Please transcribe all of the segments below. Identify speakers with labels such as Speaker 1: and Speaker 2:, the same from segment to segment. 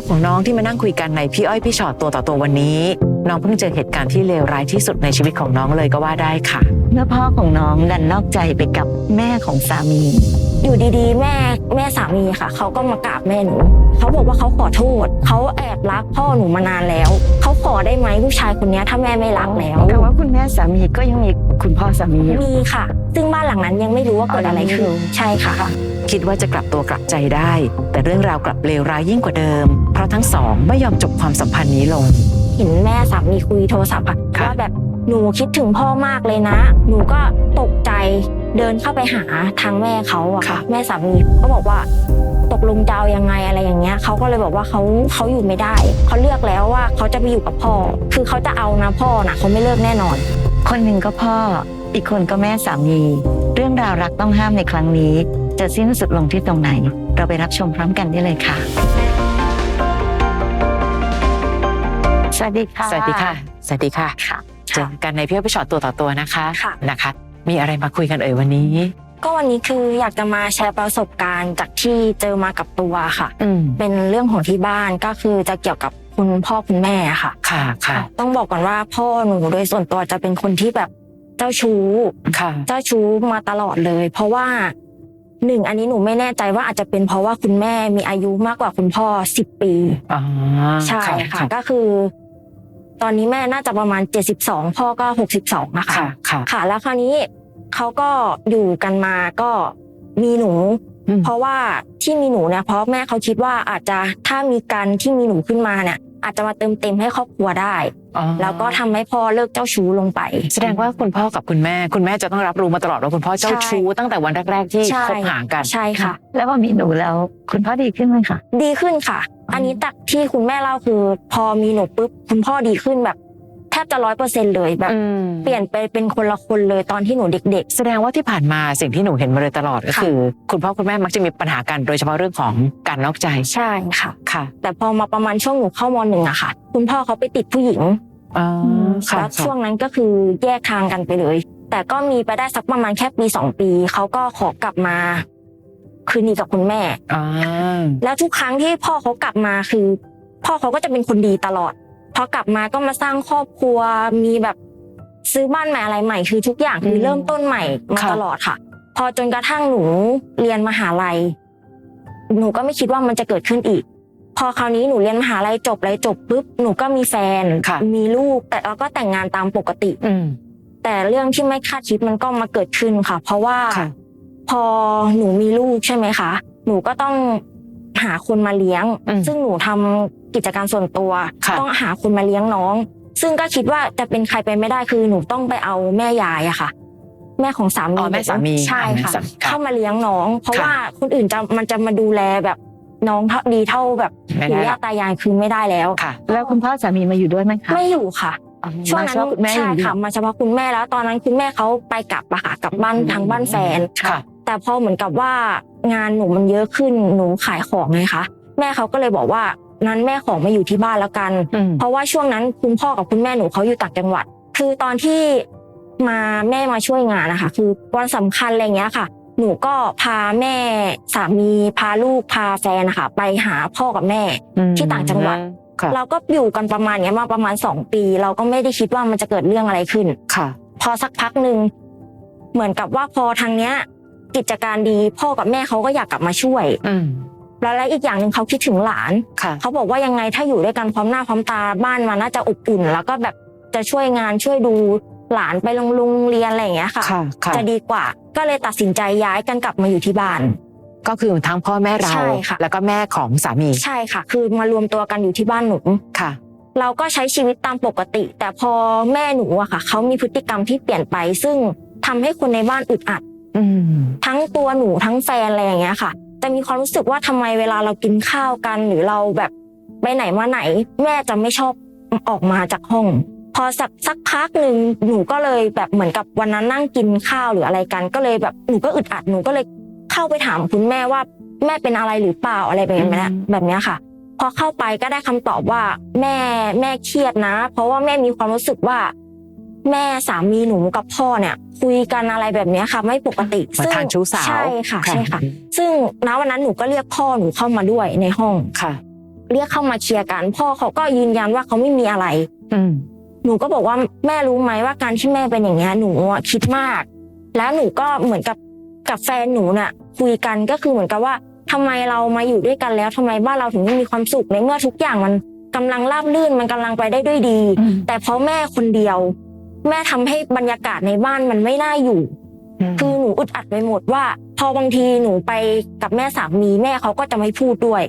Speaker 1: าวของน้องที่มานั่งคุยกันในพี่อ้อยพี่ชอตตัวต่อตัววันนี้ น้องเพิ่งเจอเหตุการณ์ที่เลวร้ายที่สุดในชีวิตของน้องเลยก็ว่าได้ค่ะ
Speaker 2: เมื่อพ่อของน้องดันนอกใจไปกับแม่ของสามี
Speaker 3: อยู่ดีๆ แม่แม่สามีค่ะเขาก็มากราบแม่หนูเขาบอกว่าเขาขอโทษเขาแอบรักพ่อหนูมานานแล้วเขาขอได้ไหมผู้ชายคนเนี้ยถ้าแม่ไม่รักแล้ว
Speaker 2: แต่ว่าคุณแม่สามีก็ยังมีคุณพ่อสามีอยู่
Speaker 3: มีค่ะ ซึ่งบ้านหลังนั้นยังไม่รู้ว่าเกิดอะไรขึ้นใช่ค่ะ
Speaker 1: คิดว่าจะกลับตัวกลับใจได้ แต่เรื่องราวกลับเลวร้ายยิ่งกว่าเดิม เพราะทั้งสองไม่ยอมจบความสัมพันธ์นี้ลง
Speaker 3: เห็นแม่สามีคุยโทรศัพท์อะ
Speaker 1: ค่ะ
Speaker 3: ว่าแบบหนูคิดถึงพ่อมากเลยนะ หนูก็ตกใจเดินเข้าไปหาทางแม่เขาอะค่ะ แม่สามีก็บอกว่า ตกลงจะเอายังไงอะไรอย่างเงี้ยเขาก็เลยบอกว่าเขาเขาอยู่ไม่ได้เขาเลือกแล้วว่าเขาจะไปอยู่กับพ่อ คือเขาจะเอานะพ่อนะเขาไม่เลิกแน่นอน
Speaker 2: คนหนึ่งก็พ่อ อีกคนก็แม่สามี เรื่องราวรักต้องห้ามในครั้งนี้ จะสิ้นสุดลงที่ตรงไหน เราไปรับชมพร้อมกันได้เลยค่ะ สวัสดีค่ะ
Speaker 1: สวัสดีค่ะ สวัสดีค่ะ
Speaker 3: ค่ะ
Speaker 1: เจอกันในพี่อ้อยพี่ชอตตัวต่อตัวนะคะ
Speaker 3: ค่ะ
Speaker 1: นะคะ มีอะไรมาคุยกันเอ่ยวันนี้
Speaker 3: ก็วันนี้คืออยากจะมาแชร์ประสบการณ์จากที่เจอมากับตัวค่ะ
Speaker 1: อืม
Speaker 3: เป็นเรื่องของที่บ้านก็คือจะเกี่ยวกับคุณพ่อคุณแม่ค่ะ
Speaker 1: ค่ะค่ะ
Speaker 3: ต้องบอกก่อนว่าพ่อหนูโดยส่วนตัวจะเป็นคนที่แบบเจ้าชู้
Speaker 1: ค่ะ
Speaker 3: เจ้าชู้มาตลอดเลย เพราะว่า หนึ่งอันนี้หนูไม่แน่ใจว่าอาจจะเป็นเพราะว่าคุณแม่มีอายุมากกว่าคุณพ่อสิบปี
Speaker 1: อ๋อ
Speaker 3: ใช่ค่ะก็คือ ตอนนี้แม่น่าจะประมาณเจ็ดสิบสองพ่อก็หกสิบสองนะคะ
Speaker 1: ค่ะค่ะ
Speaker 3: ค่ะแล้วคราวนี้เขาก็อยู่กันมาก็มีหนู
Speaker 1: อืม
Speaker 3: เพราะว่าที่มีหนูเนี่ยเพราะแม่เขาคิดว่าอาจจะถ้ามีการที่มีหนูขึ้นมาเนี่ยอาจจะมาเติมเต็มให้ครอบครัวได้
Speaker 1: อ๋อ
Speaker 3: แล้วก็ทำให้พ่อเลิกเจ้าชู้ลงไป
Speaker 1: แสดงว่าคุณพ่อกับคุณแม่ คุณแม่จะต้องรับรู้มาตลอดว่าคุณพ่อเจ้า
Speaker 3: ใช่
Speaker 1: ชู้ตั้งแต่วันแรกๆที่
Speaker 3: ใช่
Speaker 1: คบหากัน
Speaker 3: ใช่ค่ะ
Speaker 2: แล้วพอมีหนูแล้วคุณพ่อดีขึ้นไหมคะ
Speaker 3: ดีขึ้นค่ะ อันนี้จากที่คุณแม่เล่าคือ พอมีหนูปุ๊บคุณพ่อดีขึ้นแบบแทบจะร้อยเปอร์เซ็นเลยแบบ
Speaker 1: อืม
Speaker 3: เปลี่ยนไปเป็นคนละคนเลยตอนที่หนูเด็ก
Speaker 1: แสดงว่าที่ผ่านมาสิ่งที่หนูเห็นมาโดยตลอดก็
Speaker 3: ค่ะ
Speaker 1: คือ คุณพ่อคุณแม่มักจะมีปัญหากันโดยเฉพาะเรื่องของการนอกใจ
Speaker 3: ๆใช่ค่ะ
Speaker 1: ค่ะ
Speaker 3: แต่พอมาประมาณช่วงหนูเข้ามหนึ่งอะค่ะ คุณพ่อเขาไปติดผู้หญิง
Speaker 1: อ๋อค่ะ
Speaker 3: แล้วช่วงนั้นก็คือแยกทางกันไปเลย แต่ก็มีไปได้สักประมาณแค่ปีสองปีเขาก็ขอกลับมาคืนดีกับคุณแม่
Speaker 1: อ๋อ
Speaker 3: แล้วทุกครั้งที่พ่อเขากลับมาคือ พ่อเขาก็จะเป็นคนดีตลอดพอกลับมาก็มาสร้างครอบครัวมีแบบซื้อบ้านใหม่อะไรใหม่ คือทุกอย่างคือเริ่มต้นใหม่มาตลอดค่ะ พอจนกระทั่งหนูเรียนมหาลัย หนูก็ไม่คิดว่ามันจะเกิดขึ้นอีก พอคราวนี้หนูเรียนมหาลัยจบเลยจบปุ๊บหนูก็มีแฟน
Speaker 1: ค่ะ
Speaker 3: มีลูกแต่เราก็แต่งงานตามปกติ
Speaker 1: อืม
Speaker 3: แต่เรื่องที่ไม่คาดคิดมันก็มาเกิดขึ้นค่ะ เพราะว่า
Speaker 1: ค่ะ
Speaker 3: พอหนูมีลูกใช่ไหมคะหนูก็ต้องหาคนมาเลี้ยง
Speaker 1: อืม
Speaker 3: ซึ่งหนูทำกิจการส่วนตัว
Speaker 1: ค่ะ
Speaker 3: ต้องหาคนมาเลี้ยงน้อง ซึ่งก็คิดว่าจะเป็นใครไปไม่ได้คือหนูต้องไปเอาแม่ยายอะค่ะ แม่ของสามี
Speaker 1: อ๋อแม่สามี
Speaker 3: ใช่
Speaker 1: อ่าแม่
Speaker 3: ค่ะ
Speaker 1: สามีค่ะ
Speaker 3: เข้ามาเลี้ยงน้อง เพราะ
Speaker 1: ค่ะ
Speaker 3: ว่าคนอื่นจะมันจะมาดูแลแบบ น้องเท่าดีเท่าแบบ
Speaker 1: ไม่
Speaker 3: ปู่
Speaker 1: ได้หร
Speaker 3: ย่า
Speaker 1: อก
Speaker 3: ตายายคือไม่ได้แล้ว
Speaker 1: ค่ะ
Speaker 2: แล้วคุณพ่อสามีมาอยู่ด้วยไหมคะ
Speaker 3: ไม่อยู่ค่ะช่วงนั้น
Speaker 2: มาเฉพาะคุณแม่อ
Speaker 3: ใช่
Speaker 2: ยู่ดี
Speaker 3: ค่ะมาเฉพาะคุณแม่แล้ว ตอนนั้นคุณแม่เขาไปกลับอะค่ะกลับบ้าน
Speaker 2: อืม
Speaker 3: ทางบ้านแฟน
Speaker 1: ค่ะ
Speaker 3: แต่พอเหมือนกับว่างานหนูมันเยอะขึ้นหนูขายของไงคะแม่เขาก็เลยบอกว่านั้นแม่ของมาอยู่ที่บ้านแล้วกัน
Speaker 1: อืม
Speaker 3: เพราะว่าช่วงนั้นคุณพ่อกับคุณแม่หนูเขาอยู่ต่างจังหวัด คือตอนที่มาแม่มาช่วยงานนะคะคือวันสำคัญอะไรเงี้ยค่ะ หนูก็พาแม่สามีพาลูกพาแฟนนะคะไปหาพ่อกับแม่ที่ต่างจังหวัด
Speaker 1: ค่ะ
Speaker 3: เราก็อยู่กันประมาณเนี้ยมาประมาณสองปี เราก็ไม่ได้คิดว่ามันจะเกิดเรื่องอะไรขึ้น
Speaker 1: ค่ะ
Speaker 3: พอสักพักหนึ่งเหมือนกับว่าพอทางเนี้ย กิจการดีพ่อกับแม่เขาก็อยากกลับมาช่วย
Speaker 1: อืม
Speaker 3: แล้วและอีกอย่างหนึ่งเขาคิดถึงหลาน
Speaker 1: ค่ะ
Speaker 3: เขาบอกว่ายังไงถ้าอยู่ด้วยกันพร้อมหน้าพร้อมตาบ้านมันน่าจะอบอุ่น แล้วก็แบบจะช่วยงานช่วยดู หลานไปโรงโรงเรียนอะไรอย่างเงี้ยค่ะ
Speaker 1: ค่ะค่ะ
Speaker 3: จะดีกว่า ก็เลยตัดสินใจย้ายกันกลับมาอยู่ที่บ้าน
Speaker 1: ก็คือทั้งพ่อแม่เรา
Speaker 3: ใช่ค่ะ
Speaker 1: แล้วก็แม่ของสามี
Speaker 3: ใช่ค่ะ คือมารวมตัวกันอยู่ที่บ้านหนู
Speaker 1: ค่ะ
Speaker 3: เราก็ใช้ชีวิตตามปกติ แต่พอแม่หนูอะค่ะเขามีพฤติกรรมที่เปลี่ยนไป ซึ่งทำให้คนในบ้านอึดอัด
Speaker 1: อืม
Speaker 3: ทั้งตัวหนูทั้งแฟนอะไรอย่างเงี้ยค่ะจะมีความรู้สึกว่าทำไมเวลาเรากินข้าวกัน หรือเราแบบไปไหนมาไหน แม่จะไม่ชอบออกมาจากห้อง พอสักสักพักหนึ่งหนูก็เลยแบบเหมือนกับวันนั้นนั่งกินข้าวหรืออะไรกัน ก็เลยแบบหนูก็อึดอัดหนูก็เลยเข้าไปถามคุณแม่ว่าแม่เป็นอะไรหรือเปล่าอะไรแบบนี้นะแบบเนี้ยค่ะ พอเข้าไปก็ได้คำตอบว่า แม่แม่เครียดนะ เพราะว่าแม่มีความรู้สึกว่า แม่สามีหนูกับพ่อเนี่ย คุยกันอะไรแบบเนี้ยค่ะ ไม่ปกติ
Speaker 1: เหมือนทางชู้สาว
Speaker 3: ใช่ค่ะใช่ค่ะ ซึ่งณวันนั้นหนูก็เรียกพ่อหนูเข้ามาด้วยในห้อง
Speaker 1: ค่ะ
Speaker 3: เรียกเข้ามาเคลียร์กัน พ่อเขาก็ยืนยันว่าเขาไม่มีอะไร
Speaker 1: อืม
Speaker 3: หนูก็บอกว่าแม่รู้ไหมว่าการที่แม่เป็นอย่างเงี้ยหนูอะคิดมาก แล้วหนูก็เหมือนกับกับแฟนหนูน่ะ คุยกันก็คือเหมือนกับว่าทำไมเรามาอยู่ด้วยกันแล้วทำไมบ้านเราถึงไม่มีความสุขในเมื่อทุกอย่างมันกำลังราบรื่นมันกำลังไปได้ด้วยดี
Speaker 1: อืม
Speaker 3: แต่เพราะแม่คนเดียว แม่ทำให้บรรยากาศในบ้านมันไม่น่าอยู่ คือหนูอึดอัดไปหมดว่า พอบางทีหนูไปกับแม่สามีแม่เขาก็จะไม่พูดด้วย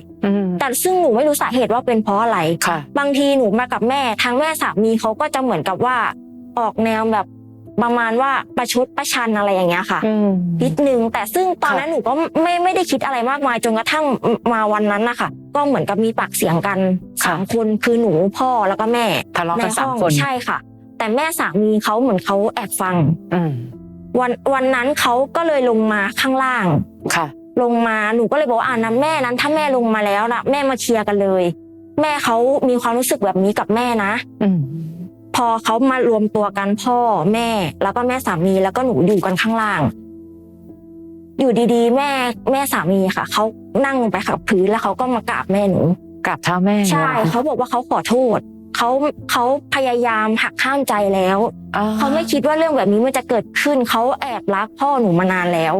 Speaker 1: ม
Speaker 3: แต่ซึ่งหนูไม่รู้สาเหตุว่าเป็นเพราะอะไร
Speaker 1: ค่ะ
Speaker 3: บางทีหนูมากับแม่ทางแม่สามีเขาก็จะเหมือนกับว่า ออกแนวแบบประมาณว่าประชดประชันอะไรอย่างเงี้ยค่ะ
Speaker 1: อืม
Speaker 3: นิดนึงแต่ซึ่งตอนนั้นหนูก็ไม่ไม่ได้คิดอะไรมากมายจนกระทั่งมาวันนั้นนะคะก็เหมือนกับมีปากเสียงกัน
Speaker 1: ค่ะ
Speaker 3: สามคนคือหนูพ่อแล้วก็แม่
Speaker 1: ทะเลาะ
Speaker 3: ใน
Speaker 1: กันสา
Speaker 3: ห้
Speaker 1: ม
Speaker 3: อง
Speaker 1: คน
Speaker 3: ใช่ค่ะ แต่แม่สามีเขาเหมือนเขาแอบฟัง
Speaker 1: อืม
Speaker 3: วันวันนั้นเขาก็เลยลงมาข้างล่าง
Speaker 1: ค่ะ
Speaker 3: ลงมาหนูก็เลยบอกว่าอ่านะแม่นั้น ถ้าแม่ลงมาแล้วนะแม่มาเคลียร์กันเลย แม่เขามีความรู้สึกแบบนี้กับแม่นะ
Speaker 1: อืม
Speaker 3: พอเขามารวมตัวกันพ่อแม่ แล้วก็แม่สามีแล้วก็หนูอยู่กันข้างล่าง อยู่ดีๆ แม่แม่สามีค่ะเขานั่งลงไปกับพื้นแล้วเขาก็มากราบแม่หนู
Speaker 1: กราบเท้าแม่
Speaker 3: ใช่เขาบอกว่าเขาขอโทษ เขาเขาพยายามหักห้ามใจแล้ว
Speaker 1: อ่
Speaker 3: เขาไม่คิดว่าเรื่องแบบนี้มันจะเกิดขึ้นเขาแอบรักพ่อหนูมานานแล้ว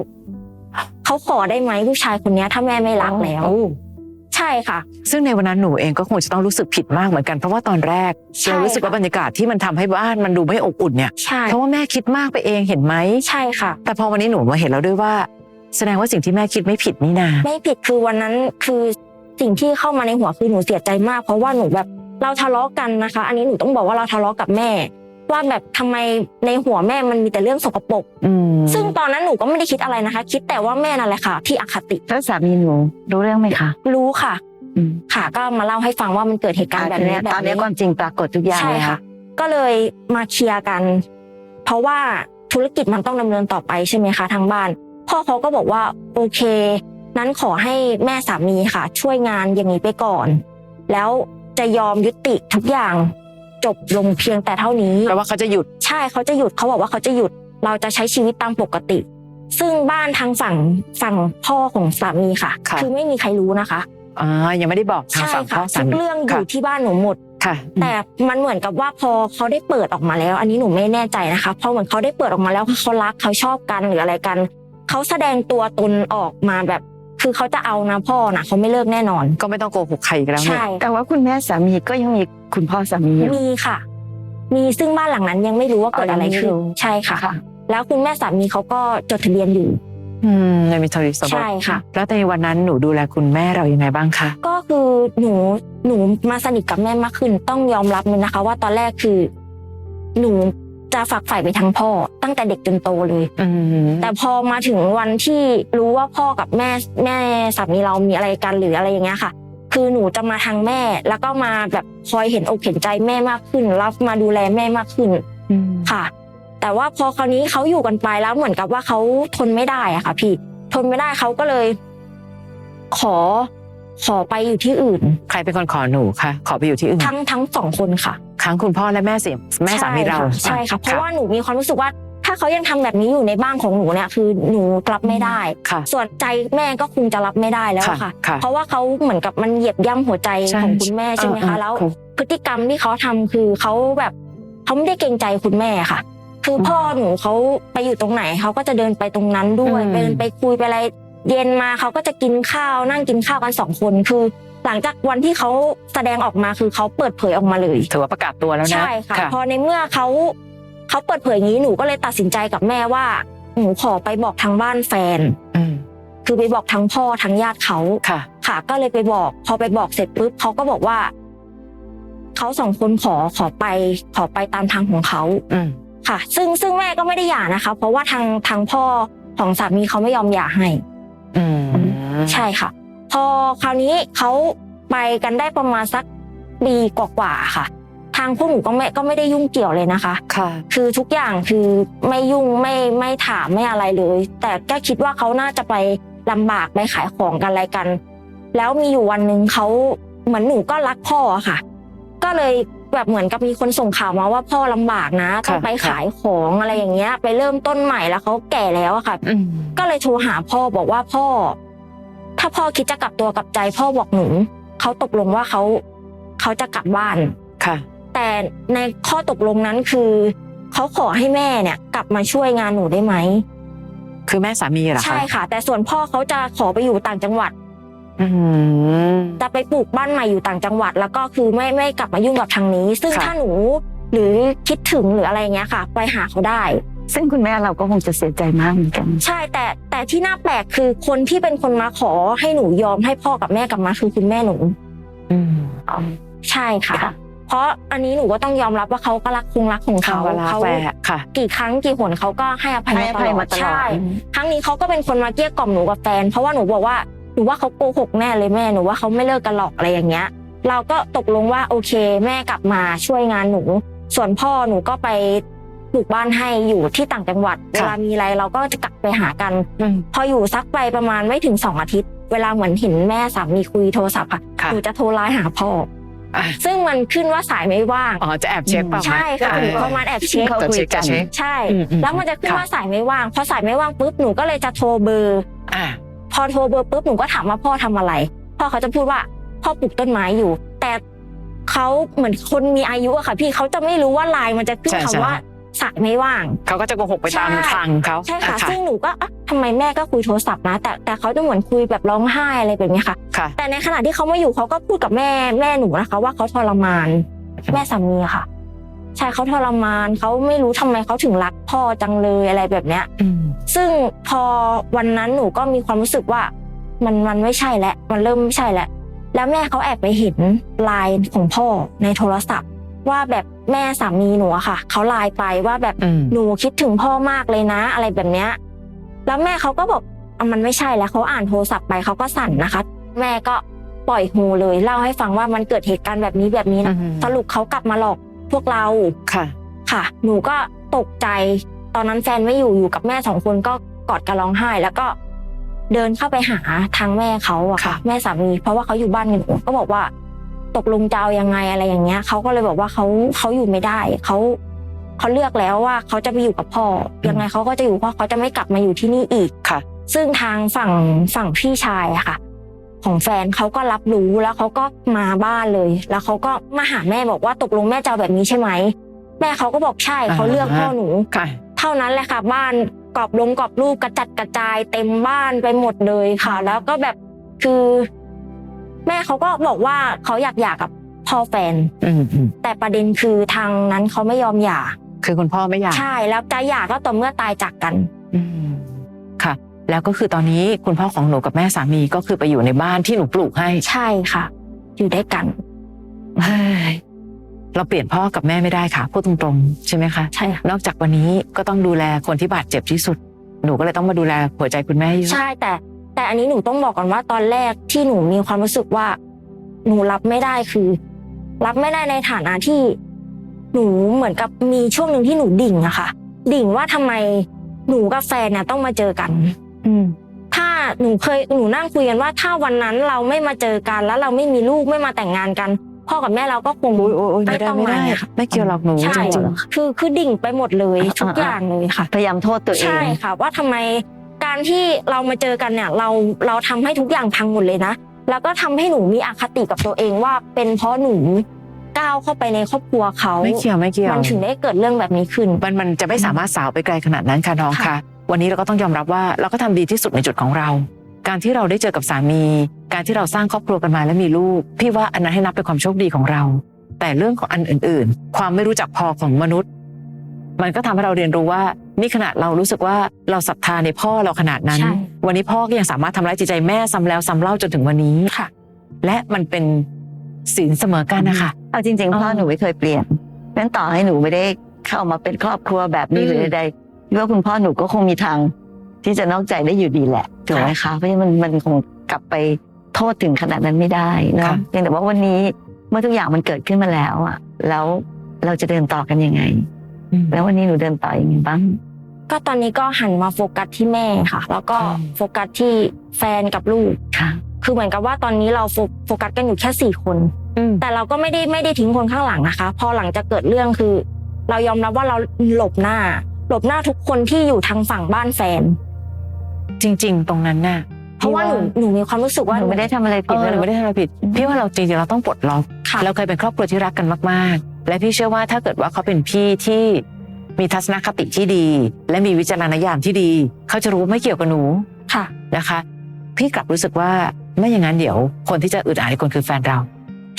Speaker 3: เขาขอได้ไหมผู้ชายคนนี้ถ้าแม่ไม่รักแล้ว
Speaker 1: โอ้
Speaker 3: ใช่ค่ะ
Speaker 1: ซึ่งในวันนั้นหนูเองก็คงจะต้องรู้สึกผิดมากเหมือนกันเพราะว่าตอนแรก
Speaker 3: ใช่
Speaker 1: เรารู้สึกว่า
Speaker 3: ค่ะ
Speaker 1: บรรยากาศที่มันทำให้บ้านมันดูไม่อบอุ่นเนี่ย
Speaker 3: ใช่
Speaker 1: เพราะว่าแม่คิดมากไปเองเห็นไหม
Speaker 3: ใช่ค่ะ
Speaker 1: แต่พอวันนี้หนูมาเห็นแล้วด้วยว่า แสดงว่าสิ่งที่แม่คิดไม่ผิดนี่นา
Speaker 3: ไม่ผิดคือวันนั้นคือสิ่งที่เข้ามาในหัวคือหนูเสียใจมาก เพราะว่าหนูแบบ เราทะเลาะกันนะคะ อันนี้หนูต้องบอกว่าเราทะเลาะกับแม่ ว่าแบบทำไมในหัวแม่มันมีแต่เรื่องสกปรก
Speaker 1: อืม
Speaker 3: ซึ่งตอนนั้นหนูก็ไม่ได้คิดอะไรนะคะ คิดแต่ว่าแม่นั่นแหละค่ะ ที่อคติ
Speaker 2: แล้วสามีหนูรู้เรื่องไหมคะ
Speaker 3: รู้ค่ะ
Speaker 2: อืม
Speaker 3: ค่ะก็มาเล่าให้ฟังว่ามันเกิดเหตุการณ์แบบนี้
Speaker 2: อะ
Speaker 3: แบ
Speaker 2: ตอบนนี้
Speaker 3: นี้
Speaker 2: ความจริงปรากฏทุกอย่าง
Speaker 3: ใช่
Speaker 2: เลย
Speaker 3: ค่ะ
Speaker 2: ค่ะ
Speaker 3: ก็เลยมาเคลียร์กัน เพราะว่าธุรกิจมันต้องดำเนินต่อไปใช่ไหมคะทางบ้าน พ่อเขาก็บอกว่าโอเค นั้นขอให้แม่สามีค่ะ ช่วยงานอย่างนี้ไปก่อน แล้ว จะยอมยุติทุกอย่าง จบลงเพียงแต่เท่านี้
Speaker 1: แปลว่าเขาจะหยุด
Speaker 3: ใช่เขาจะหยุดเขาบอกว่าเขาจะหยุด เราจะใช้ชีวิตตามปกติ ซึ่งบ้านทางฝั่งฝั่งพ่อของสามีค่ะ
Speaker 1: ค่ะ
Speaker 3: คือไม่มีใครรู้นะคะ
Speaker 1: อ่ายังไม่ได้บอกทาง
Speaker 3: ใช่
Speaker 1: ฝั่งพ่
Speaker 3: ค่ะ
Speaker 1: อสา
Speaker 3: ทุก
Speaker 1: มี
Speaker 3: เรื่องอ
Speaker 1: ค่ะ
Speaker 3: ยู่ที่บ้านหนูหมด
Speaker 1: ค่ะ
Speaker 3: แต่มันเหมือนกับว่าพอเขาได้เปิดออกมาแล้ว อันนี้หนูไม่แน่ใจนะคะพอเหมือนเขาได้เปิดออกมาแล้วเขารักเขาชอบกันหรืออะไรกัน เขาแสดงตัวตนออกมาแบบ คือเขาจะเอานะพ่อนะเขาไม่เลิกแน่นอน
Speaker 1: ก็ไม่ต้องโกหกใครอีกแล้วเนี่ย
Speaker 3: ใช่
Speaker 2: แต่ว่าคุณแม่สามีก็ยังมีคุณพ่อสามีอยู่
Speaker 3: มีค่ะ มีซึ่งบ้านหลังนั้นยังไม่รู้ว่าเกิดอะไรขึ้น
Speaker 2: อ๋อยังไม่รู้
Speaker 3: ใช่ค่ะ
Speaker 2: ค่ะ
Speaker 3: แล้วคุณแม่สามีเขาก็จดทะเบียนอยู่
Speaker 1: อืมในมิทริสมบั
Speaker 3: ใช่
Speaker 1: ติ
Speaker 3: ค่ะ
Speaker 1: แล้วในวันนั้นหนูดูแลคุณแม่เรายังไงบ้างคะ
Speaker 3: ก็คือหนูหนูมาสนิทกับแม่มากขึ้นต้องยอมรับเลยนะคะ ว่าตอนแรกคือ หนู จะฝักใฝ่ไปทางพ่อ ตั้งแต่เด็กจนโตเลย
Speaker 1: อืม
Speaker 3: แต่พอมาถึงวันที่รู้ว่าพ่อกับแม่แม่สามีเรามีอะไรกันหรืออะไรอย่างเงี้ยค่ะ คือหนูจะมาทางแม่ แล้วก็มาแบบคอยเห็นอกเห็นใจแม่มากขึ้นรับมาดูแลแม่มากขึ้น
Speaker 1: อืม
Speaker 3: ค่ะ แต่ว่าพอคราวนี้เขาอยู่กันไปแล้วเหมือนกับว่าเขาทนไม่ได้อะค่ะ พี่ ทนไม่ได้เขาก็เลย ขอ ขอไปอยู่ที่อื่น
Speaker 1: ใครเป็นคนขอหนูคะขอไปอยู่ที่อื่น
Speaker 3: ทั้งทั้งสองคนค่ะ
Speaker 1: ทั้งคุณพ่อและแม่สิแม่สามีเรา
Speaker 3: ใช่ค่ะใช่ค่ะเพราะว่าหนูมีความรู้สึกว่า ถ้าเขายังทำแบบนี้อยู่ในบ้านของหนูเนี่ยคือหนูรับไม่ได้
Speaker 1: ค่ะ
Speaker 3: ส่วนใจแม่ก็คงจะรับไม่ได้แล้วอะค่ะ
Speaker 1: ค่ะ
Speaker 3: เพราะว่าเขาเหมือนกับมันเหยียบย่ำหัวใจ
Speaker 1: ใช่
Speaker 3: ของคุณแม่ใช่ไหม
Speaker 1: เออ
Speaker 3: คะ
Speaker 1: เออ
Speaker 3: แล้ว
Speaker 1: ค่ะ
Speaker 3: พฤติกรรมที่เขาทำคือเขาแบบเขาไม่ได้เกรงใจคุณแม่ค่ะคือพ่อหนูเขาไปอยู่ตรงไหนเขาก็จะเดินไปตรงนั้นด้วย
Speaker 1: อืม
Speaker 3: เดินไปคุยไปอะไร เย็นมาเขาก็จะกินข้าวนั่งกินข้าวกันสองคนคือ หลังจากวันที่เขาแสดงออกมาคือเขาเปิดเผยออกมาเลย
Speaker 1: ถือว่าประกาศตัวแล้วนะ
Speaker 3: ใช่ค่ะ พอในเมื่อเขาเขาเปิดเผยอย่างนี้หนูก็เลยตัดสินใจกับแม่ว่าหนูขอไปบอกทางบ้านแฟน
Speaker 1: อืม
Speaker 3: คือไปบอกทั้งพ่อทั้งญาติเขา
Speaker 1: ค่ะ
Speaker 3: ค่ะ ก็เลยไปบอก พอไปบอกเสร็จปุ๊บเขาก็บอกว่าเขาสองคนขอขอไป ขอไปตามทางของเขา
Speaker 1: อืม
Speaker 3: ค่ะ ซึ่งซึ่งแม่ก็ไม่ได้หย่านะคะ เพราะว่าทางทางพ่อของสามีเขาไม่ยอมหย่าให้
Speaker 1: อืม
Speaker 3: ใช่ค่ะ พอคราวนี้เขาไปกันได้ประมาณสักปีกว่าๆค่ะ ทางพวกหนูก็ไม่ก็ไม่ได้ยุ่งเกี่ยวเลยนะคะ
Speaker 1: ค่ะ
Speaker 3: คือทุกอย่างคือไม่ยุ่งไม่ไม่ถามไม่อะไรเลย แต่ก็คิดว่าเขาน่าจะไปลำบากไปขายของกันอะไรกัน แล้วมีอยู่วันหนึ่งเขาเหมือนหนูก็รักพ่ออะค่ะ ก็เลย แบบเหมือนกับมีคนส่งข่าวมาว่าพ่อลำบากนะต้องไป
Speaker 1: ค่ะ
Speaker 3: ขายของอะไรอย่างเงี้ย ไปเริ่มต้นใหม่แล้วเขาแก่แล้วอะค่ะ
Speaker 1: อืม
Speaker 3: ก็เลยโทรหาพ่อบอกว่าพ่อ ถ้าพ่อคิดจะกลับตัวกลับใจ พ่อบอกหนูเขาตกลงว่าเขาเขาจะกลับบ้าน
Speaker 1: ค่ะ
Speaker 3: แต่ในข้อตกลงนั้นคือเขาขอให้แม่เนี่ย กลับมาช่วยงานหนูได้ไหม
Speaker 1: คือแม่สามีเหรอคะ
Speaker 3: ใช่ค่ะ แต่ส่วนพ่อเขาจะขอไปอยู่ต่างจังหวัด
Speaker 1: อืม
Speaker 3: จะไปปลูกบ้านใหม่อยู่ต่างจังหวัด แล้วก็คือไม่ไม่กลับมายุ่งกับทางนี้ ซึ่ง
Speaker 1: ค่ะ
Speaker 3: ถ้าหนูหรือคิดถึงหรืออะไรเงี้ยค่ะ ไปหาเขาได้
Speaker 2: ซึ่งคุณแม่เราก็คงจะเสียใจมากเหมือนกัน
Speaker 3: ใช่แต่แต่ที่น่าแปลกคือคนที่เป็นคนมาขอให้หนูยอมให้พ่อกับแม่กลับมาคือคุณแม่หนู
Speaker 1: อืม
Speaker 3: ใช่ค่ะ
Speaker 2: ค่ะ
Speaker 3: เพราะอันนี้หนูก็ต้องยอมรับว่าเขาก็รักคงรักของ
Speaker 1: เขา
Speaker 3: เขา
Speaker 1: เวลา
Speaker 3: เขา
Speaker 1: แฝดค่ะ
Speaker 3: กี่ครั้งกี่หนเขาก็ให้อภัย
Speaker 2: ให้อภัยมาตลอด
Speaker 3: ใช่ ครั้งนี้เขาก็เป็นคนมาเกลี้ยกล่อมหนูกับแฟน เพราะว่าหนูบอกว่า หนูว่าเขาโกหกแน่เลยแม่หนูว่าเขาไม่เลิกกันหรอกอะไรอย่างเงี้ย เราก็ตกลงว่าโอเค แม่กลับมาช่วยงานหนู ส่วนพ่อหนูก็ไปปลูกบ้านให้อยู่ที่ต่างจังหวัด เวลามีอะไรเราก็จะกลับไปหากัน
Speaker 1: อืม
Speaker 3: พออยู่สักไปประมาณไม่ถึงสองอาทิตย์ เวลาเหมือนเห็นแม่สามีคุยโทรศัพท์ค่ะ
Speaker 1: ค่ะ
Speaker 3: หนูจะโทรไลน์หาพ่อ
Speaker 1: อะ
Speaker 3: ซึ่งมันขึ้นว่าสายไม่ว่าง
Speaker 1: อ๋อ จะแอบเช็คเปล่า
Speaker 3: ใช่ค่ะ
Speaker 1: อ่
Speaker 3: หนูประมาณแอบเช็ค
Speaker 2: เขาคุยกัน
Speaker 1: จะเช็ค
Speaker 3: ใช่
Speaker 1: อืมอืม
Speaker 3: แล้วมันจะขึ้น
Speaker 1: ค่ะ
Speaker 3: ว่าสายไม่ว่าง พอสายไม่ว่างปุ๊บ หนูก็เลยจะโทรเบอร์
Speaker 1: อ่า
Speaker 3: พอโทรเบอร์ปุ๊บหนูก็ถามว่าพ่อทำอะไร พ่อเขาจะพูดว่าพ่อปลูกต้นไม้อยู่ แต่เขาเหมือนคนมีอายุอะค่ะ พี่เขาจะไม่รู้ว่าไลน์มันจะขึ้น
Speaker 1: ใช่
Speaker 3: คำ
Speaker 1: ใช่
Speaker 3: ว่าสายไม่ว่าง
Speaker 1: เขาก็จะโกหกไปตาม
Speaker 3: ใช่
Speaker 1: ทางเขา
Speaker 3: ใช่ค่ะ
Speaker 1: อ่
Speaker 3: ซึ่งหนูก็อะทำไมแม่ก็คุยโทรศัพท์นะ แต่แต่เขาจะเหมือนคุยแบบร้องไห้อะไรแบบเนี้ยค่ะ
Speaker 1: ค่ะ
Speaker 3: แต่ในขณะที่เขามาอยู่เขาก็พูดกับแม่แม่หนูนะคะ ว่าเขาทรมาน แม่สามีอะค่ะ ใช่เขาทรมานเขาไม่รู้ทำไมเขาถึงรักพ่อจังเลยอะไรแบบเนี้ย
Speaker 1: อืม
Speaker 3: ซึ่งพอวันนั้นหนูก็มีความรู้สึกว่า มันมันไม่ใช่แล้วมันเริ่มไม่ใช่แล้วแล้วแม่เขาแอบไปเห็นไลน์ของพ่อในโทรศัพท์ ว่าแบบแม่สามีหนูอะค่ะเขาไลน์ไปว่าแบบ
Speaker 1: อืม
Speaker 3: หนูคิดถึงพ่อมากเลยนะ อะไรแบบเนี้ยแล้วแม่เขาก็บอกอะมันไม่ใช่แล้วเขาอ่านโทรศัพท์ไปเขาก็สั่นนะคะ แม่ก็ปล่อยหูเลย เล่าให้ฟังว่ามันเกิดเหตุการณ์แบบนี้แบบนี้นะ
Speaker 1: อืม
Speaker 3: สรุปเขากลับมาหลอก พวกเรา
Speaker 1: ค่ะ
Speaker 3: ค่ะ หนูก็ตกใจ ตอนนั้นแฟนไม่อยู่อยู่กับแม่สองคนก็กอดกันร้องไห้ แล้วก็เดินเข้าไปหาทางแม่เขาอะค่ะ
Speaker 1: ค่ะ
Speaker 3: แม่สามีเพราะว่าเขาอยู่บ้านกันหนูก็บอกว่า ตกลงจะเอายังไงอะไรอย่างเงี้ยเขาก็เลยบอกว่าเขาเขาอยู่ไม่ได้เขาเขาเลือกแล้วว่าเขาจะไปอยู่กับพ่อยังไงเขาก็จะอยู่เพราะเขาจะไม่กลับมาอยู่ที่นี่อีก
Speaker 1: ค่ะ
Speaker 3: ซึ่งทางฝั่งฝั่งพี่ชายอะค่ะ ของแฟนเขาก็รับรู้แล้วเขาก็มาบ้านเลย แล้วเขาก็มาหาแม่บอกว่าตกลงแม่จะเอาแบบนี้ใช่ไหมแม่เขาก็บอกใช่เขาเลือกพ่อหนู
Speaker 1: ค่ะ
Speaker 3: เท่านั้นแหละค่ะ บ้านกรอบลงกรอบรูปกระจัดกระจายเต็มบ้านไปหมดเลยค่ะ แล้วก็แบบคือ แม่เขาก็บอกว่าเขาอยากหย่ากับพ่อแฟน
Speaker 1: อืมอืม
Speaker 3: แต่ประเด็นคือทางนั้นเขาไม่ยอมหย่า
Speaker 1: คือคุณพ่อไม่อยาก
Speaker 3: ใช่แล้วจะหย่าก็ต่อเมื่อตายจากกัน
Speaker 1: อืมค่ะ แล้วก็คือตอนนี้คุณพ่อของหนูกับแม่สามีก็คือไปอยู่ในบ้านที่หนูปลูกให้
Speaker 3: ใช่ค่ะ อยู่ด้วยกัน
Speaker 1: เฮ้ยเราเปลี่ยนพ่อกับแม่ไม่ได้ค่ะพูดตรงๆ ใช่ไหมคะ
Speaker 3: ใช่ค่ะ
Speaker 1: นอกจากวันนี้ก็ต้องดูแลคนที่บาดเจ็บที่สุด หนูก็เลยต้องมาดูแลหัวใจคุณแม่เยอะ
Speaker 3: ใช่แต่ แต่อันนี้หนูต้องบอกก่อนว่าตอนแรกที่หนูมีความรู้สึกว่า หนูรับไม่ได้คือ รับไม่ได้ในฐานะที่ หนูเหมือนกับมีช่วงหนึ่งที่หนูดิ่งอะค่ะ ดิ่งว่าทำไมหนูกับแฟนเนี่ยต้องมาเจอกัน
Speaker 1: อืม
Speaker 3: ถ้าหนูเคยหนูนั่งคุยกันว่าถ้าวันนั้นเราไม่มาเจอกันแล้วเราไม่มีลูกไม่มาแต่งงานกัน พ่อกับแม่เราก็คง
Speaker 1: โอ้ยโอ้ยโอ้ยไม่ได้
Speaker 3: ต้อง
Speaker 1: ไม่ได้
Speaker 3: มาค่ะ
Speaker 1: ไม่เกี่ยวหรอกหนู
Speaker 3: ใช่
Speaker 1: จริง
Speaker 3: คือคือดิ่งไปหมดเลยทุกอย่างเลยค่ะ
Speaker 2: พยายามโทษตัวเอง
Speaker 3: ใช่ค่ะ ว่าทำไมการที่เรามาเจอกันเนี่ย เราเราทำให้ทุกอย่างพังหมดเลยนะแล้วก็ทำให้หนูมีอคติกับตัวเองว่าเป็นเพราะหนูก้าวเข้าไปในครอบครัวเขา
Speaker 1: ๆไม่เกี่ยวไม่เกี่ยว
Speaker 3: มันถึงได้เกิดเรื่องแบบนี้ขึ้น
Speaker 1: มันมันจะไม่สามารถสาวไปไกลขนาดนั้นค่ะน้อง
Speaker 3: ค่ะ
Speaker 1: ค่ะ วันนี้เราก็ต้องยอมรับว่าเราก็ทำดีที่สุดในจุดของเรา การที่เราได้เจอกับสามี การที่เราสร้างครอบครัวกันมาและมีลูก พี่ว่าอันนั้นให้นับเป็นความโชคดีของเรา แต่เรื่องของอันอื่น ๆ ความไม่รู้จักพอของมนุษย์ มันก็ทำให้เราเรียนรู้ว่านี่ขนาดเรารู้สึกว่าเราศรัทธาในพ่อเราขนาดนั้น
Speaker 3: ใช่
Speaker 1: วันนี้พ่อก็ยังสามารถทำร้ายจิตใจแม่ซ้ำแล้วซ้ำเล่าจนถึงวันนี้
Speaker 3: ค่ะ
Speaker 1: และมันเป็นศีลเสมอกันนะคะ
Speaker 2: เอาจริงๆพ่อ
Speaker 1: เออ
Speaker 2: หนูไม่เคยเปลี่ยนนั้นต่อให้หนูไม่ได้เข้ามาเป็นครอบครัวแบบนี้
Speaker 1: อืม
Speaker 2: หรือใดๆ พี่ว่าคุณพ่อหนูก็คงมีทางที่จะนอกใจได้อยู่ดีแหละถูกไหมคะ เพราะฉะนั้นมันมันคงกลับไปโทษถึงขนาดนั้นไม่ได้เนาะ
Speaker 1: ค่ะ
Speaker 2: เพียงแต่ว่าวันนี้เมื่อทุกอย่างมันเกิดขึ้นมาแล้วอะ แล้วเราจะเดินต่อกันยังไง
Speaker 1: อืม
Speaker 2: แล้ววันนี้หนูเดินต่อยังไงบ้าง
Speaker 3: ก็ตอนนี้ก็หันมาโฟกัสที่แม่ค่ะ แล้วก็
Speaker 1: อืม
Speaker 3: โฟกัสที่แฟนกับลูก
Speaker 2: ค่ะ
Speaker 3: คือเหมือนกับว่าตอนนี้เราโฟโฟกัสกันอยู่แค่สี่คน
Speaker 1: อืม
Speaker 3: แต่เราก็ไม่ได้ไม่ได้ทิ้งคนข้างหลังนะคะ พอหลังจากเกิดเรื่องคือ เรายอมรับว่าเราหลบหน้า หลบหน้าทุกคนที่อยู่ทางฝั่งบ้านแฟน
Speaker 1: จริง ๆ ตรงนั้นน่ะ
Speaker 3: เพราะว่าหนูหนูมีความรู้สึกว่า
Speaker 2: หนูไม่ได้ทำอะไร
Speaker 1: เอ
Speaker 2: ผิด
Speaker 1: อ
Speaker 2: เลย
Speaker 1: หนูไม่ได้ทำอะไรผิดพี่ว่าเราจริงๆเราต้องปลดล็อก
Speaker 3: ค่ะ
Speaker 1: เราเคยเป็นครอบครัวที่รักกันมากๆ และพี่เชื่อว่าถ้าเกิดว่าเขาเป็นพี่ที่มีทัศนคติที่ดี และมีวิจารณญาณที่ดี เขาจะรู้ว่าไม่เกี่ยวกับหนู
Speaker 3: ค่ะ
Speaker 1: นะคะ พี่กลับรู้สึกว่าไม่อย่างนั้นเดี๋ยว คนที่จะอึดอัดอีกคนคือแฟนเรา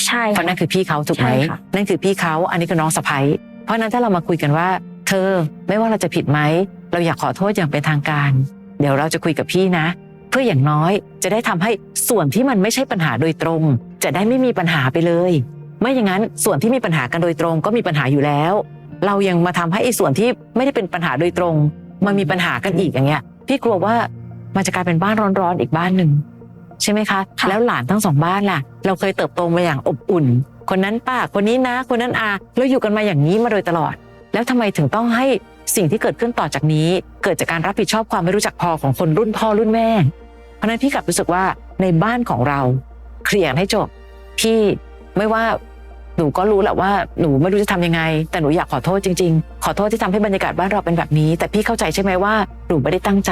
Speaker 3: ใช่
Speaker 1: เพราะนั่นคือพี่เขาถูกไหม
Speaker 3: ใช่ค่ะ
Speaker 1: นั่นคือพี่เขาอันนี้คือน้องสะพ้ยเพราะฉะนั้นถ้าเรามาคุยกันว่าเธอ ไม่ว่าเราจะผิดไหม เราอยากขอโทษอย่างเป็นทางการ เดี๋ยวเราจะคุยกับพี่นะ เพื่ออย่างน้อยจะได้ทำให้ส่วนที่มันไม่ใช่ปัญหาโดยตรง จะได้ไม่มีปัญหาไปเลย ไม่อย่างนั้นส่วนที่มีปัญหากันโดยตรงก็มีปัญหาอยู่แล้ว เรายังมาทำให้ไอ้ส่วนที่ไม่ได้เป็นปัญหาโดยตรง มันมีปัญหากันอีกอย่างเงี้ย พี่กลัวว่ามันจะกลายเป็นบ้านร้อนๆอีกบ้านหนึ่งใช่ไหมคะ
Speaker 3: ค่ะ
Speaker 1: แล้วหลานทั้งสองบ้านล่ะ เราเคยเติบโตมาอย่างอบอุ่น คนนั้นป้าคนนี้นะคนนั้นอาเราอยู่กันมาอย่างนี้มาโดยตลอด แล้วทำไมถึงต้องให้สิ่งที่เกิดขึ้นต่อจากนี้ เกิดจากการรับผิดชอบความไม่รู้จักพอของคนรุ่นพ่อรุ่นแม่ เพราะนั้นพี่กลับรู้สึกว่าในบ้านของเราเคลียร์ให้จบพี่ไม่ว่าหนูก็รู้แหละว่าหนูไม่รู้จะทำยังไง แต่หนูอยากขอโทษจริง ๆ ขอโทษที่ทำให้บรรยากาศบ้านเราเป็นแบบนี้ แต่พี่เข้าใจใช่ไหมว่าหนูไม่ได้ตั้งใจ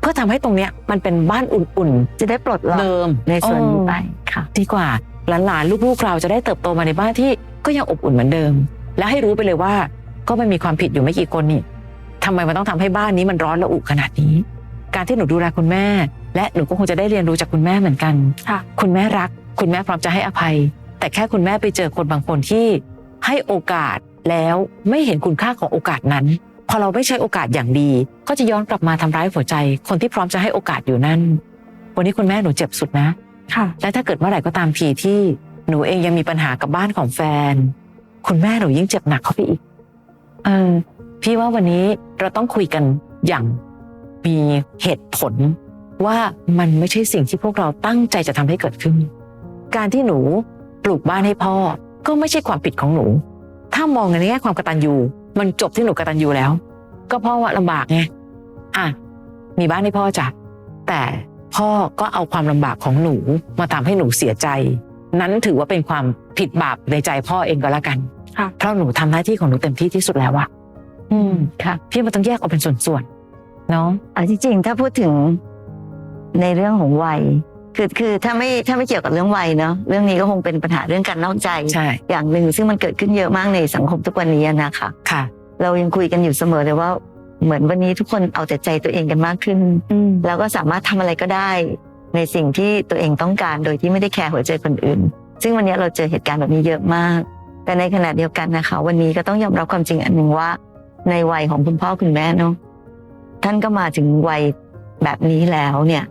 Speaker 1: เพื่อทำให้ตรงเนี้ยมันเป็นบ้านอุ่น
Speaker 2: จะได้ปลดล็อก
Speaker 1: เดิม
Speaker 2: ในส่วนนี้ไปค่ะ
Speaker 1: ดีกว่าหลานๆลูกๆเราจะได้เติบโตมาในบ้านที่ก็ยังอบอุ่นเหมือนเดิม และให้รู้ไปเลยว่า ก็มันมีความผิดอยู่ไม่กี่คนนี่ทำไมมันต้องทำให้บ้านนี้มันร้อนระอุขนาดนี้ การที่หนูดูแลคุณแม่ และหนูก็คงจะได้เรียนรู้จากคุณแม่เหมือนกัน
Speaker 3: ค่ะ
Speaker 1: คุณแม่รัก คุณแม่พร้อมจะให้อภัย แต่แค่คุณแม่ไปเจอคนบางคนที่ ให้โอกาสแล้วไม่เห็นคุณค่าของโอกาสนั้น พอเราไม่ใช้โอกาสอย่างดี ก็จะย้อนกลับมาทำร้ายหัวใจ คนที่พร้อมจะให้โอกาสอยู่นั่น วันนี้คุณแม่หนูเจ็บสุดนะ
Speaker 3: ค่ะ
Speaker 1: และถ้าเกิดเมื่อไหร่ก็ตามทีที่ หนูเองยังมีปัญหากับบ้านของแฟน คุณแม่หนูยิ่งเจ็บหนักเข้าไปอีก เออพี่ว่าวันนี้เราต้องคุยกันอย่างมีเหตุผลว่ามันไม่ใช่สิ่งที่พวกเราตั้งใจจะทำให้เกิดขึ้น การที่หนูปลูกบ้านให้พ่อก็ไม่ใช่ความผิดของหนู ถ้ามองในแง่ความกตัญญูมันจบที่หนูกตัญญูแล้ว ก็เพ่อว่าลำบากไงอะมีบ้านให้พ่อจ้ะแต่พ่อก็เอาความลำบากของหนูมาทำให้หนูเสียใจ นั้นถือว่าเป็นความผิดบาปในใจพ่อเองก็แล้วกัน เพราะหนูทำหน้าที่ของหนูเต็มที่ที่สุดแล้วอะอืม
Speaker 2: ค่ะ
Speaker 1: พี่มันต้องแยกออกเป็นส่วนๆเนาะ
Speaker 2: เอาจริงๆถ้าพูดถึงในเรื่องของวัยคือคือถ้าไม่ถ้าไม่เกี่ยวกับเรื่องวัยเนาะเรื่องนี้ก็คงเป็นปัญหาเรื่องการนอกใจ
Speaker 1: ใช่
Speaker 2: อย่างหนึ่งซึ่งมันเกิดขึ้นเยอะมากในสังคมทุกวันนี้นะคะ
Speaker 1: ค่ะ
Speaker 2: เรายังคุยกันอยู่เสมอเลยว่า เหมือนวันนี้ทุกคนเอาแต่ใจตัวเองกันมากขึ้น
Speaker 1: อืม
Speaker 2: แล้วก็สามารถทำอะไรก็ได้ ในสิ่งที่ตัวเองต้องการโดยที่ไม่ได้แคร์หัวใจคนอื่น ซึ่งวันนี้เราเจอเหตุการณ์แบบนี้เยอะมาก แต่ในขณะเดียวกันนะคะ วันนี้ก็ต้องยอมรับความจริงอันหนึ่งว่า ในวัยของคุณพ่อคุณแม่เนาะท่านก็มาถึงวัยแบบนี้แล้วเนี่ย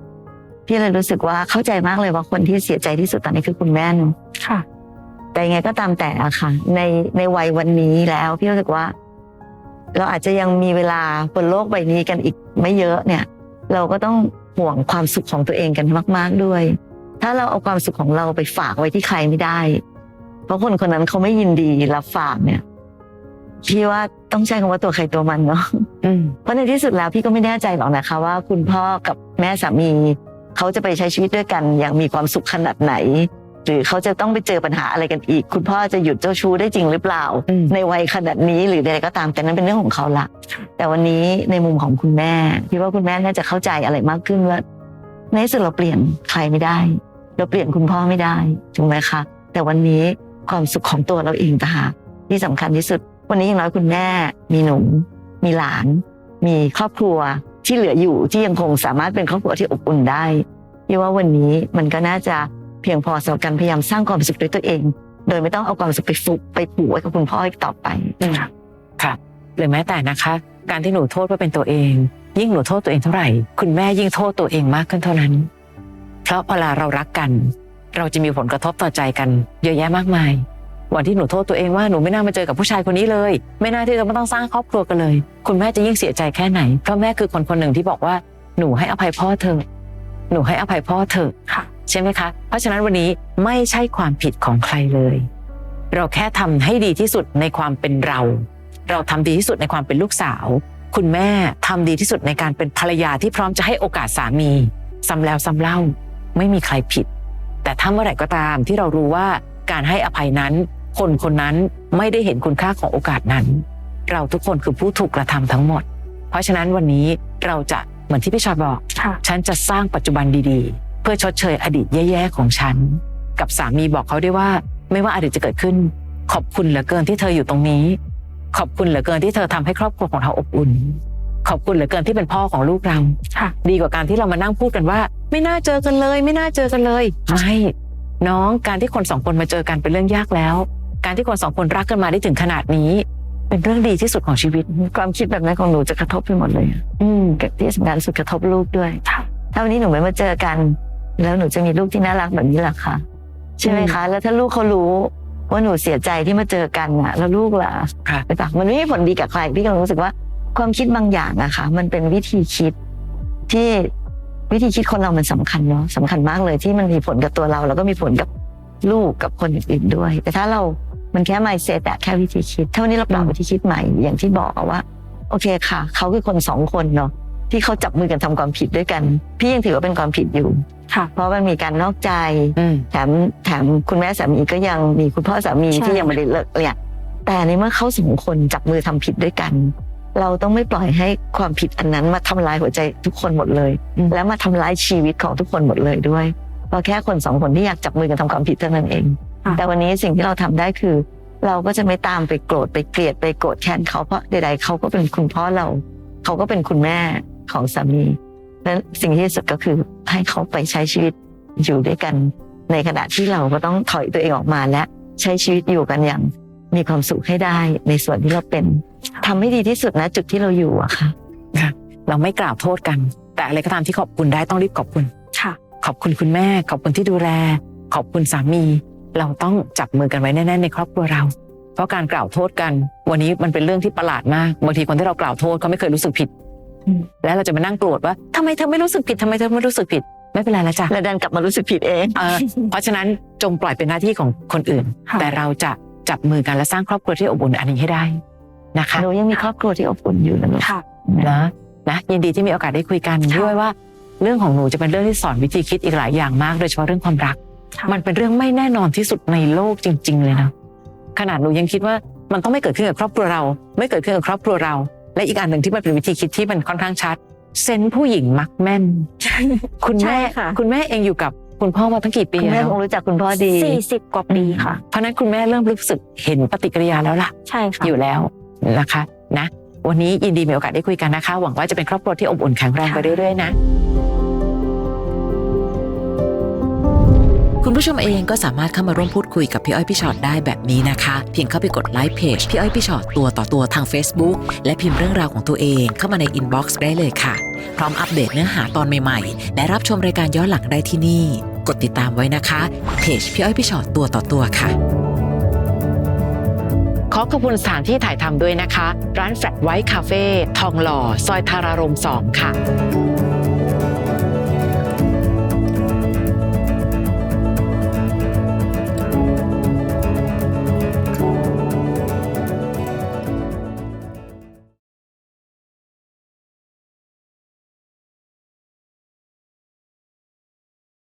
Speaker 2: พี่เลยรู้สึกว่าเข้าใจมากเลยว่าคนที่เสียใจที่สุดตอนนี้คือคุณแม่เนาะ
Speaker 3: ค่ะ
Speaker 2: แต่ยังไงก็ตามแต่อะค่ะ ในในวัยวันนี้แล้วพี่รู้สึกว่า เราอาจจะยังมีเวลาบนโลกใบนี้กันอีกไม่เยอะเนี่ย เราก็ต้องห่วงความสุขของตัวเองกันมาก ๆด้วย ถ้าเราเอาความสุขของเราไปฝากไว้ที่ใครไม่ได้ เพราะคนคนนั้นเขาไม่ยินดีรับฝากเนี่ย พี่ว่าต้องใช้คำว่าตัวใครตัวมันเนาะ
Speaker 1: อืม
Speaker 2: เพราะในที่สุดแล้วพี่ก็ไม่แน่ใจหรอกนะคะ ว่าคุณพ่อกับแม่สามีเขาจะไปใช้ชีวิตด้วยกัน อย่างมีความสุขขนาดไหน หรือเขาจะต้องไปเจอปัญหาอะไรกันอีก คุณพ่อจะหยุดเจ้าชู้ได้จริงหรือเปล่า
Speaker 1: อืม
Speaker 2: ในวัยขนาดนี้หรือใดๆก็ตามแต่นั้นเป็นเรื่องของเขาละแต่วันนี้ในมุมของคุณแม่พี่ว่าคุณแม่น่าจะเข้าใจอะไรมากขึ้นว่าในที่สุดเราเปลี่ยนใครไม่ได้ เราเปลี่ยนคุณพ่อไม่ได้ถูกไหมคะแต่วันนี้ ความสุขของตัวเราเองต่างหากที่สำคัญที่สุด วันนี้อย่างน้อยคุณแม่ มีหนูมีหลาน มีครอบครัวที่เหลืออยู่ที่ยังคงสามารถเป็นครอบครัวที่อบอุ่นได้พี่ว่าวันนี้มันก็น่าจะเพียงพอสำหรับการพยายามสร้างความสุขด้วยตัวเอง โดยไม่ต้องเอาความสุขไปฟุกไปผูกไว้กับคุณพ่ออีกต่อไป
Speaker 1: ค่ะหรือแม้แต่นะคะ การที่หนูโทษว่าเป็นตัวเอง ยิ่งหนูโทษตัวเองเท่าไหร่ คุณแม่ยิ่งโทษตัวเองมากขึ้นเท่านั้น เพราะเวลาเรารักกัน เราจะมีผลกระทบต่อใจกันเยอะแยะมากมาย วันที่หนูโทษตัวเองว่าหนูไม่น่ามาเจอกับผู้ชายคนนี้เลย ไม่น่าที่จะมาต้องสร้างครอบครัวกันเลย คุณแม่จะยิ่งเสียใจแค่ไหน เพราะแม่คือคนคนหนึ่งที่บอกว่าหนูให้อภัยพ่อเธอะหนูให้อภัยพ่อเธอะ
Speaker 3: ค่ะ
Speaker 1: ใช่ไหมคะ เพราะฉะนั้นวันนี้ไม่ใช่ความผิดของใครเลย เราแค่ทำให้ดีที่สุดในความเป็นเรา เราทำดีที่สุดในความเป็นลูกสาว คุณแม่ทำดีที่สุดในการเป็นภรรยาที่พร้อมจะให้โอกาสสามีซ้ำแล้วซ้ำเล่า ไม่มีใครผิด แต่ถ้าเมื่อไหร่ก็ตามที่เรารู้ว่าการให้อภัยนั้น คนคนนั้นไม่ได้เห็นคุณค่าของโอกาสนั้น เราทุกคนคือผู้ถูกกระทำทั้งหมด เพราะฉะนั้นวันนี้เราจะเหมือนที่พี่ชอตบอก
Speaker 3: ค่ะ
Speaker 1: ฉันจะสร้างปัจจุบันดีๆ เพื่อชดเชยอดีตแย่ๆของฉัน กับสามีบอกเขาด้วยว่า ไม่ว่าอดีตจะเกิดขึ้น ขอบคุณเหลือเกินที่เธออยู่ตรงนี้ ขอบคุณเหลือเกินที่เธอทำให้ครอบครัวของเราอบอุ่น ขอบคุณเหลือเกินที่เป็นพ่อของลูกเรา
Speaker 3: ค่ะ
Speaker 1: ดีกว่าการที่เรามานั่งพูดกันว่า ไม่น่าเจอกันเลย ไม่น่าเจอกันเลย ไม่น้องการที่คนสองคนมาเจอกันเป็นเรื่องยากแล้ว การที่คนสองคนรักกันมาได้ถึงขนาดนี้ เป็นเรื่องดีที่สุดของชีวิต
Speaker 2: ความคิดแบบนั้นของหนูจะกระทบไปหมดเลยอะ
Speaker 1: อืม
Speaker 2: กับที่สำคัญสุดกระทบลูกด้วย
Speaker 3: ค่ะ
Speaker 2: ถ้าวันนี้หนูไม่มาเจอกัน แล้วหนูจะมีลูกที่น่ารักแบบนี้เหรอคะใช่ไหมคะ แล้วถ้าลูกเขารู้ว่าหนูเสียใจที่มาเจอกันน่ะแล้วลูกล่ะ
Speaker 1: ค่ะ
Speaker 2: ไปปะมันไม่มีผลดีกับใครพี่กำลังรู้สึกว่าความคิดบางอย่างอะค่ะมันเป็นวิธีคิดที่ วิธีคิดคนเรามันสำคัญเนาะสำคัญมากเลยที่มันมีผลกับตัวเรา แล้วก็มีผลกับลูกกับคนอื่นๆด้วย แต่ถ้าเรา มันแค่ mindset อะแค่วิธีคิดถ้าวันนี้เราปรับวิธีคิดใหม่อย่างที่บอกอะว่าโอเคค่ะ เขาคือคนสองคนเนาะที่เขาจับมือกันทำความผิดด้วยกัน พี่ยังถือว่าเป็นความผิดอยู่
Speaker 3: ค่ะ
Speaker 2: เพราะมันมีการนอกใจ
Speaker 1: อืม
Speaker 2: แถมแถมคุณแม่สามีก็ยังมีคุณพ่อสามี
Speaker 3: ใช่
Speaker 2: ที่ยังไม่ได้เลิกเนี่ยแต่ในเมื่อเขาสองคนจับมือทำผิดด้วยกัน เราต้องไม่ปล่อยให้ความผิดอันนั้นมาทำลายหัวใจทุกคนหมดเลย
Speaker 1: อืม
Speaker 2: แล้วมาทำร้ายชีวิตของทุกคนหมดเลยด้วยเพราะแค่คนสองคนที่อยากจับมือกันทำความผิดเท่านั้นเอง
Speaker 3: ค่ะ
Speaker 2: แต่วันนี้สิ่งที่เราทำได้คือ เราก็จะไม่ตามไปโกรธไปเกลียดไปโกรธแค้นเขาเพราะใดๆเขาก็เป็นคุณพ่อเรา เขาก็เป็นคุณแม่ของสามีนั้นสิ่งที่ดีที่สุดก็คือให้เขาไปใช้ชีวิตอยู่ด้วยกัน ในขณะที่เราก็ต้องถอยตัวเองออกมาและใช้ชีวิตอยู่กันอย่าง มีความสุขให้ได้ในส่วนที่เราเป็นทำให้ดีที่สุดนะจุดที่เราอยู่อะค่ะ
Speaker 1: เราไม่กล่าวโทษกัน แต่อะไรก็ตามที่ขอบคุณได้ต้องรีบขอบคุณ
Speaker 3: ค่ะ
Speaker 1: ขอบคุณคุณแม่ ขอบคุณที่ดูแล ขอบคุณสามี เราต้องจับมือกันไว้แน่ๆในครอบครัวเรา เพราะการกล่าวโทษกัน วันนี้มันเป็นเรื่องที่ประหลาดมากบางทีคนที่เรากล่าวโทษเขาไม่เคยรู้สึกผิด
Speaker 3: อืม
Speaker 1: แล้วเราจะมานั่งโกรธว่าทำไมเธอไม่รู้สึกผิดทำไมเธอไม่รู้สึกผิดไม่เป็นไรแล้วจ้ะ
Speaker 2: และดันกลับมารู้สึกผิดเอง
Speaker 1: เออเพราะฉะนั้นจงปล่อยเป็นหน้าที่ของคนอื่น
Speaker 3: ค่ะ
Speaker 1: แต่เราจะ จับมือกันและสร้างครอบครัวที่อบอุ่นอันนี้ให้ได้นะคะ
Speaker 2: หนูยังมีครอบครัวที่อบอุ่นอยู่นะลูก
Speaker 3: ค่ะ
Speaker 1: นะนะยินดีที่มีโอกาสได้คุยกัน
Speaker 3: ค่ะ
Speaker 1: ด้วยว่า เรื่องของหนูจะเป็นเรื่องที่สอนวิธีคิดอีกหลายอย่างมากโดยเฉพาะเรื่องความรัก
Speaker 3: ค่ะ
Speaker 1: มันเป็นเรื่องไม่แน่นอนที่สุดในโลกจริง ๆ เลยนะขนาดหนูยังคิดว่ามันต้องไม่เกิดขึ้นกับครอบครัวเรา ไม่เกิดขึ้นกับครอบครัวเรา และอีกอันหนึ่งที่มันเป็นวิธีคิดที่มันค่อนข้างชัด เซนส์ผู้หญิงมักแม่น คุณ
Speaker 3: ใช่
Speaker 1: แม่
Speaker 3: ค่ะ
Speaker 1: คุณแม่เองอยู่กับ คุณพ่อมาตั้งกี่ปี
Speaker 2: คุณแม่
Speaker 1: แล้ว
Speaker 2: คงรู้จักคุณพ่อดี
Speaker 3: สี่สิบกว่าปีค่ะ
Speaker 1: เพราะฉะนั้นคุณแม่เริ่มรู้สึกเห็นปฏิกิริยาแล้วล่ะ
Speaker 3: ใช่ค่ะ
Speaker 1: อยู่แล้วนะคะนะ วันนี้ยินดีมีโอกาสได้คุยกันนะคะ หวังว่าจะเป็นครอบครัวที่อบอุ่นแข็งแรงไปเรื่อยๆนะ
Speaker 4: คุณผู้ชมเองก็สามารถเข้ามาร่วมพูดคุยกับพี่อ้อยพี่ชอตได้แบบนี้นะคะ เพียงเข้าไปกดไลค์เพจพี่อ้อยพี่ชอตตัวต่อตัวทาง Facebook และพิมพ์เรื่องราวของตัวเองเข้ามาในอินบ็อกซ์ได้เลยค่ะ พร้อมอัปเดตเนื้อหาตอนใหม่ๆ และรับชมรายการย้อนหลังได้ที่นี่ กดติดตามไว้นะคะ เพจพี่อ้อยพี่ชอตตัวต่อตัวค่ะ
Speaker 1: ขอขอบคุณสถานที่ถ่ายทำด้วยนะคะ ร้านแฟลตไวท์คาเฟ่ทองหล่อ ซอยทารารม2ค่ะ